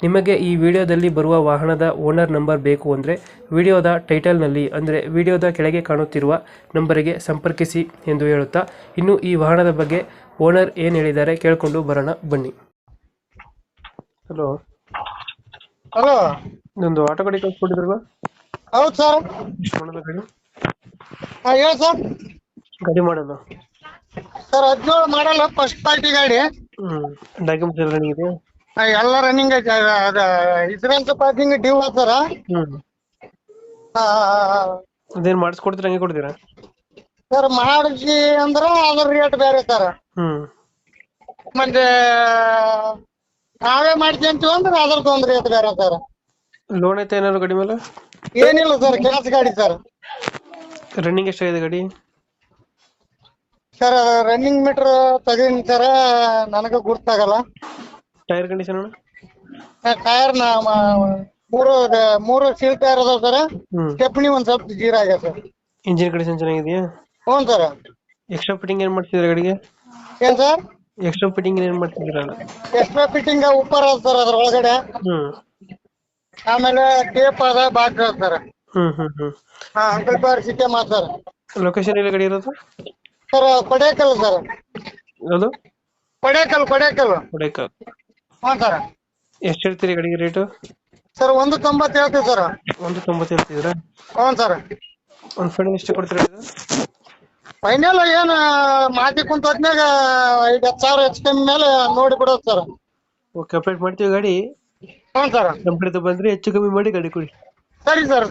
ನಿಮಗೆ ಈ ವಿಡಿಯೋದಲ್ಲಿ ಬರುವ ವಾಹನದ ಓನರ್ ನಂಬರ್ ಬೇಕು ಅಂದರೆ ವಿಡಿಯೋದ ಟೈಟಲ್ನಲ್ಲಿ ಅಂದರೆ ವಿಡಿಯೋದ ಕೆಳಗೆ ಕಾಣುತ್ತಿರುವ ನಂಬರಿಗೆ ಸಂಪರ್ಕಿಸಿ ಎಂದು ಹೇಳುತ್ತಾ ಇನ್ನು ಈ ವಾಹನದ ಬಗ್ಗೆ ಓನರ್ ಏನು ಹೇಳಿದ್ದಾರೆ ಕೇಳಿಕೊಂಡು ಬರೋಣ ಬನ್ನಿ. ಹಲೋ. ಹಲೋ. ಇದೊಂದು ಆಟೋ ಗಾಡಿ ಕಳ್ಸ್ಕೊಟ್ಟಿದ್ರಲ್ಲ? ಹೌದು ಸರ್. ಗಾಡಿ. ಮಾಡಲ್ಲ ಹೇಳಿ ಸರ್. ಗಾಡಿ ಮಾಡೋದು ಸರ್ ಹದಿನೇಳು ಮಾಡಲ್ಲ ಫಸ್ಟ್ ಪಾರ್ಟಿ ಗಾಡಿ. ಹ್ಞೂ ಡಾಕ್ಯುಮೆಂಟ್ಸ್ ಎಲ್ಲ ಆ, ಎಲ್ಲ ರನ್ನಿಂಗ್ ಐತೆ ಇನ್ಸೂರೆನ್ಸ್ ಪಾರ್ಕಿಂಗ್ ಡ್ಯೂ ಸರ್ ಅದೇನ್ ಮಾಡ್ಸಿ ಮಾಡಿಸ್ಕೊಡ್ತೀರಾ ಹಂಗೆ ಕೊಡ್ತೀರಾ? ಸರ್ ಮಾಡಿಸಿ ಅಂದ್ರ ಅದ್ರ ರೇಟ್ ಬೇರೆ ಸರ್ ಹ್ಮ್. ಮತ್ತೆ ನಾವೇ ಮಾಡ್ಕೊಂತೀವಿ ಅಂದ್ರೆ ಅದ್ರದ್ದು ಒಂದು ರೇಟ್ ಬೇರೆ ಸರ್ ಲೋನ್ ಐತೆ ಏನಾದ್ರು ಗಾಡಿ ಮೇಲೆ? ಏನಿಲ್ಲ ಸರ್ ಕೆಲಸ ಗಾಡಿ ಸರ್ ರನ್ನಿಂಗ್ ಎಷ್ಟಾಗಿದೆ ಗಾಡಿ? ಸರ್ ರನ್ನಿಂಗ್ ಮೀಟರ್ ತೆಗೀನಿ ಸರ್ ನನಗೆ ಗುರ್ತಾಗಲ್ಲ. ಟೈರ್ ಕಂಡೀಷನ್ ಟೈರ್ ನಾ ಮೂರು ಮೂರು ಸೀಲ್ ಟೈರ್ ಅದಾವ ಸರ್. ಸ್ಟೆಪ್ನಿ ಒಂದ್ ಸ್ವಲ್ಪ ಜೀರ ಆಗ್ಯಾವ ಸರ್. ಇಂಜಿನ್ ಕಂಡೀಷನ್ ಚೆನ್ನಾಗಿದೆಯಾ? ಹ್ಞೂ ಸರ್. ಎಕ್ಸ್ಟ್ರಾ ಫಿಟ್ಟಿಂಗ್ ಏನ್ ಮಾಡ್ತಿದ್ದೀರಾ ಗಾಡಿಗೆ? ಏನ್ ಸರ್? ಎಕ್ಸ್ಟ್ರಾ ಫಿಟ್ಟಿಂಗ್ ಏನ್ ಮಾಡ್ತಿದ್ದೀರಾ? ಎಕ್ಸ್ಟ್ರಾ ಫಿಟ್ಟಿಂಗ್ ಉಪ್ಪರ್ ಅದ ಸರ್ ಅದ್ರ ಒಳಗಡೆ ಹ್ಮ್. ಆಮೇಲೆ ಟೇಪ್ ಅದ ಬಾಕ್ಸ್ ಅದ ಸರ್. ಹ್ಮ್ ಹ್ಮ್ ಹ್ಮ್. ಹಾ ಅಂಕಲ್ ಬಾರ್ ಸರ್. ಲೊಕೇಶನ್ ಎಲ್ಲಿ ಗಾಡಿ ಇರೋದು? Sir Kodekal sir. ಯಾವುದು? ಕೊಡೇಕಲ್ ಕೊಡೇಕಲ್. ಕೊಡೇಕಲ್. ಹ್ಞೂ ಸರ್. ಎಷ್ಟು ಹೇಳ್ತೀರಿ ಗಾಡಿಗೆ ರೇಟು? ಸರ್ ಒಂದು ತೊಂಬತ್ತು ಹೇಳ್ತೀವಿ ಸರ್. ಒಂದು ತೊಂಬತ್ತು ಹೇಳ್ತಿದ್ದೀರಾ? ಹ್ಞೂ ಸರ್. ಒಂದು ಫೈನಲ್ ಎಷ್ಟು ಕೊಡ್ತೀರಾ ಇದು? ಫೈನಲ್ ಏನು ಮಾತಿ ಕುಂತ ಹೊತ್ನಾಗ ಐದು ಹತ್ತು ಸಾವಿರ ಹೆಚ್ಚು ಕಮ್ಮಿ ಮೇಲೆ ನೋಡಿ ಬಿಡೋದು ಸರ್. ಓಕೆ ಅಪ್ಡೇಟ್ ಮಾಡ್ತೀವಿ ಗಾಡಿ? ಹ್ಞೂ ಸರ್. ನಮ್ಮ ಬಂದ್ರೆ ಬಂದರೆ ಹೆಚ್ಚು ಕಮ್ಮಿ ಮಾಡಿ ಗಾಡಿ ಕೊಡಿ. ಸರಿ ಸರ್.